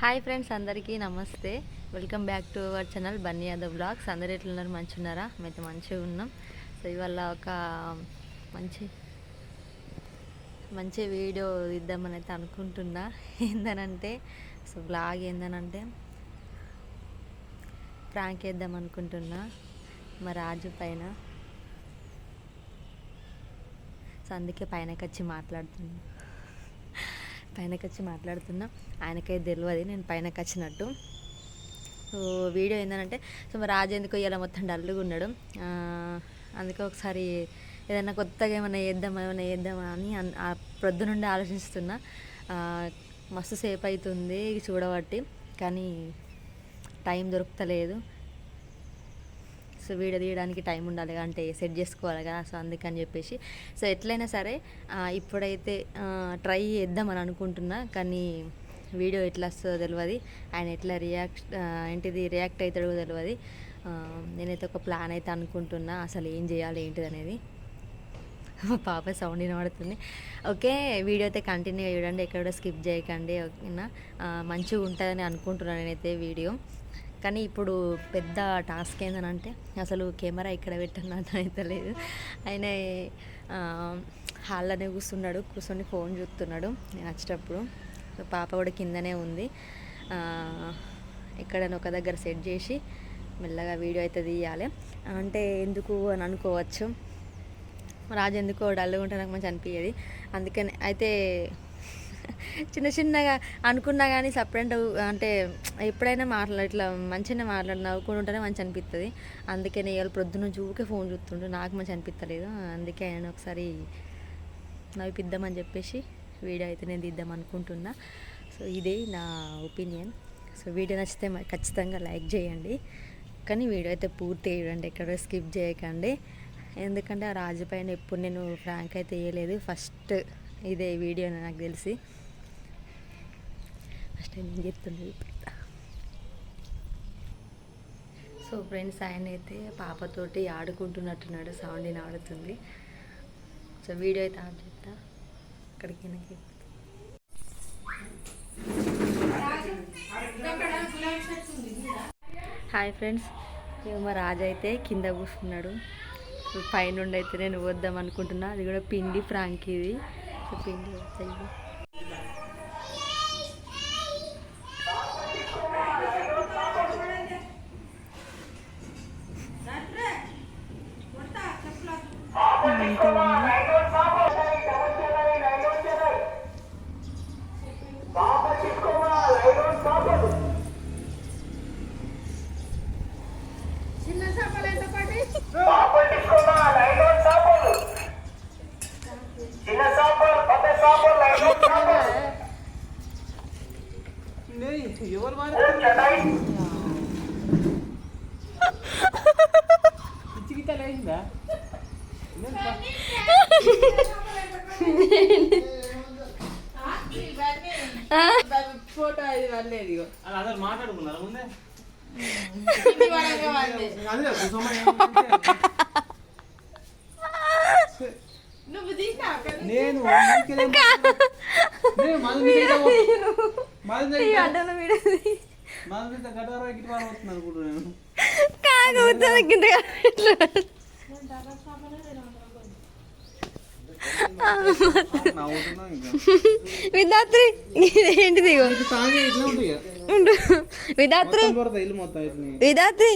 Hi friends అందరికీ నమస్తే. Welcome back to our channel Bunny Yadav blogs అందరు ఎట్లున్నారు? మంచిగున్నారా? మేమైతే మంచిగా ఉన్నాం. సో ఇవాళ ఒక మంచి మంచి వీడియో ఇద్దామని అయితే అనుకుంటున్నా. ఏందనంటే సో బ్లాగ్ ఏందనంటే ప్రాంక్ వేద్దాం అనుకుంటున్నా. మా రాజు పైన. సో అందుకే పైనకి వచ్చి మాట్లాడుతున్నా. పైనకి వచ్చి మాట్లాడుతున్నా. ఆయనకైతే తెలియదు నేను పైనకి వచ్చినట్టు సో వీడియో ఏంటంటే సో రాజు ఎందుకు ఇలా మొత్తం డల్లుగా ఉన్నాడు? అందుకే ఒకసారి ఏదైనా కొత్తగా ఏమైనా చేద్దామా ఏమైనా చేద్దామా అని అన్- ఆ ప్రొద్దు నుండి ఆలోచిస్తున్నా. మస్తు సేపు అవుతుంది చూడబట్టి కానీ టైం దొరుకుతలేదు. సో వీడియో తీయడానికి టైం ఉండాలి అంటే సెట్ చేసుకోవాలి కదా సో అందుకని చెప్పేసి. సో ఎట్లయినా సరే ఇప్పుడైతే ట్రై చేద్దామని అనుకుంటున్నా కానీ వీడియో ఎట్లా వస్తుందో తెలియదు ఆయన ఎట్లా రియాక్ట్ ఏంటిది రియాక్ట్ అవుతాడో తెలియదు నేనైతే ఒక ప్లాన్ అయితే అనుకుంటున్నా అసలు ఏం చేయాలి ఏంటిది అనేది. మా పాప సౌండ్ వినబడుతుంది. ఓకే వీడియో అయితే కంటిన్యూ చూడండి ఎక్కడ స్కిప్ చేయకండి ఓకేనా? మంచిగా ఉంటుందని అనుకుంటున్నాను నేనైతే వీడియో. కానీ ఇప్పుడు పెద్ద టాస్క్ ఏంటంటే అసలు కెమెరా ఇక్కడ పెట్టని అయితే లేదు. ఆయన హాల్లోనే కూర్చున్నాడు కూర్చొని ఫోన్ చూస్తున్నాడు నేను వచ్చేటప్పుడు. పాప కూడా కిందనే ఉంది. ఎక్కడైనా ఒక దగ్గర సెట్ చేసి మెల్లగా వీడియో అయితే తీయాలి. అంటే ఎందుకు అని అనుకోవచ్చు. రాజు ఎందుకో డల్గా ఉంటే నాకు మంచి అనిపించేది అందుకని అయితే చిన్న చిన్నగా అనుకున్నా కానీ సపరేట్ అంటే ఎప్పుడైనా మాట్లాడ ఇట్లా మంచిగా మాట్లాడి నవ్వుకుంటూ ఉంటేనే మంచి అనిపిస్తుంది అందుకే నేను ఇవాళ ప్రొద్దున చూకే ఫోన్ చూస్తుంటే నాకు మంచి అనిపించలేదు అందుకే ఆయన ఒకసారి నవ్విపిద్దామని చెప్పేసి వీడియో అయితే నేను తీద్దాం అనుకుంటున్నా. సో ఇదే నా ఒపీనియన్. సో వీడియో నచ్చితే ఖచ్చితంగా లైక్ చేయండి. కానీ వీడియో అయితే పూర్తి చేయండి. ఎక్కడ స్కిప్ చేయకండి. ఎందుకంటే ఆ రాజు పైన ఎప్పుడు నేను ఫ్రాంక్ అయితే వేయలేదు. ఫస్ట్ ఇదే వీడియో నాకు తెలిసి. ఫస్ట్ నేను చెప్తుంది సో ఫ్రెండ్స్ ఆయన అయితే పాపతోటి ఆడుకుంటున్నట్టున్నాడు సౌండ్ వినబడుతుంది సో వీడియో అయితే ఆన్ చెప్తా అక్కడికి వెనక్కి హాయ్ ఫ్రెండ్స్ ఇక మా రాజు అయితే కింద కూర్చున్నాడు. పైనుండి అయితే నేను వద్దాం అనుకుంటున్నా. అది కూడా పిండి ఫ్రాంక్ ఇది. సో పిండి వస్తాయి. అంతే ఉంది. ఫోటో అది వల్లేదు మాట్లాడుకున్నారా? ముందే? నువ్వు? నేను విధాత్రి ఇక. ఉండు. విధాత్రి విధాత్రి.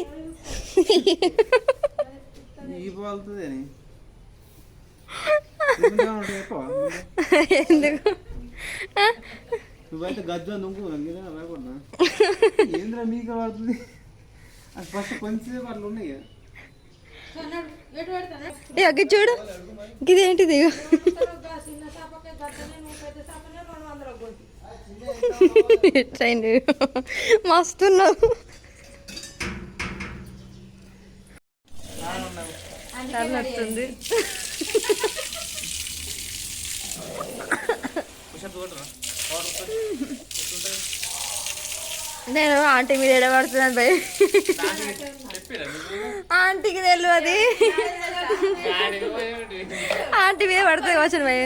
ఎందుకు నువ్వైతే గజ్జ నువ్వు భయపడినా ఏంద్రా మీకు పడుతుంది? అది ఫస్ట్ కొంచెం అట్లా ఉన్నాయి ఇక. చూడు ఇదేంటిది ట్రైన్ మస్తున్నావు. నడుతుంది నేను ఆంటీ మీద ఎడబడుతున్నాను భయ్ ఆంటీకి తెలియదు ఆంటీ మీద పడుతుంది కావచ్చు భయ్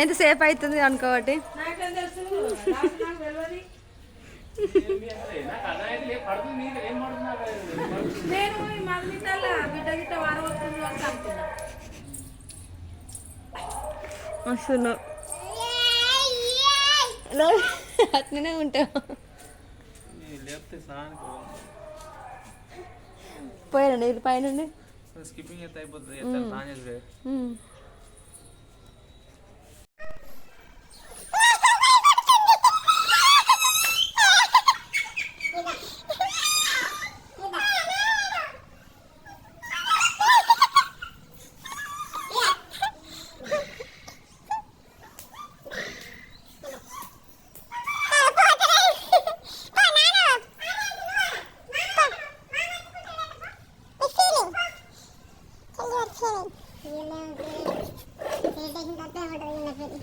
ఎంతసేపు అవుతుంది అనుకోబట్టి నాకేం తెలుసు నాకు నాకు తెలియదు నాకు అర్థమైతే లేదు, పడుతుంది నీకు ఏం పడుతుంది నేను ఈ మమ్మీ తల్ల బిడ్డ గిట్ట వారవస్తుంది అని అనుకున్నా వస్తున్నావు అట్లనే ఉంటావు. పోయాను నీళ్ళు పైన స్కిప్పింగ్ అయితే అయిపోతుంది 근데?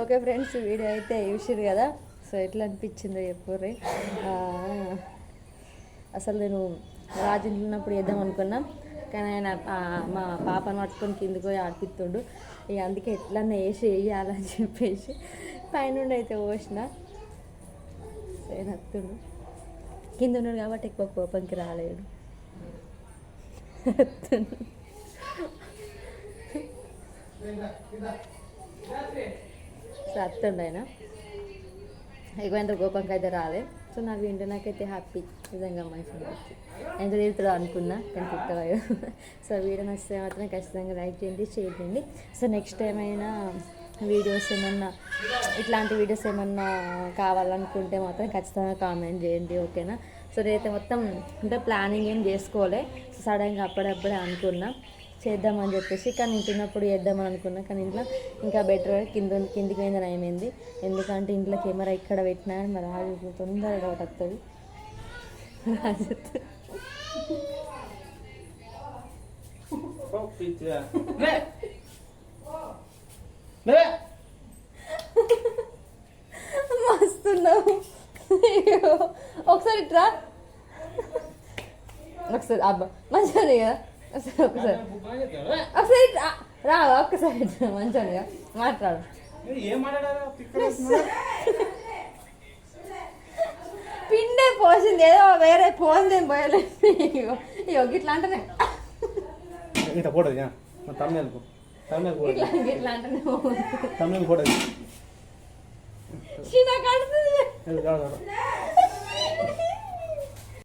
ఓకే ఫ్రెండ్స్ వీడియో అయితే చూసిరు కదా? సో ఎట్లా అనిపించిందో చెప్పుర్రి. అసలు నేను రాజు ఉన్నప్పుడు వేద్దాం అనుకున్నా. కానీ ఆయన మా పాపను పట్టుకొని కిందికి పోయి ఆడిపిస్తుండు. ఇక అందుకే ఎట్లన్నా వేసి వేయాలని చెప్పేసి పైన అయితే పోసిన. సో ఆయన కింద ఉన్నాడు కాబట్టి ఎక్కువ కోపంకి రాలేడు. వస్తుండు. సో వస్తుండు ఆయన ఎక్కువ కోపంకి అయితే రాలే. సో నాకు వింటే నాకైతే హ్యాపీ. నిజంగా మంచి అనిపించింది ఎంత తిరుగుతాడో అనుకున్నా కానీ తిట్టగా సో వీడియో నచ్చితే మాత్రం ఖచ్చితంగా లైక్ చేయండి షేర్ చేయండి. సో నెక్స్ట్ టైం అయినా వీడియోస్ ఏమన్నా ఇట్లాంటి వీడియోస్ ఏమన్నా కావాలనుకుంటే మాత్రం ఖచ్చితంగా కామెంట్ చేయండి ఓకేనా? సో నేనైతే మొత్తం అంటే ప్లానింగ్ ఏం చేసుకోలే. సడన్గా అప్పుడప్పుడే అనుకున్నా. చేద్దామని చెప్పేసి కానీ ఇంటిన్నప్పుడు చేద్దామని అనుకున్నా కానీ ఇంట్లో ఇంకా బెటర్ కింద కిందికి పోయిందని ఏమైంది? ఎందుకంటే ఇంట్లో కెమెరా ఇక్కడ పెట్టినా మరి రాజు తొందరగా ఒకటి వస్తుంది రాజు మస్తున్నావు ఒకసారి ఇట్రా ఒకసారి అబ్బా. మంచిగా కదా ఒకసారి ఒకసారి ఒకసారి ఇట్రా. రా ఒక్కసారి ఇట్రా మంచిగా మాట్లాడు ఏం మాట్లాడారా తిక్కడ పిండే పోసింది ఏదో వేరే పోసింది ఏం పోయలేదు ఇగో ఇగో ఇట్లా అంటేనే ఇట్లా ఫోటో తమిళకు తమిళ ఇట్లా ఇట్లా అంటేనే పోతుంది. తమిళ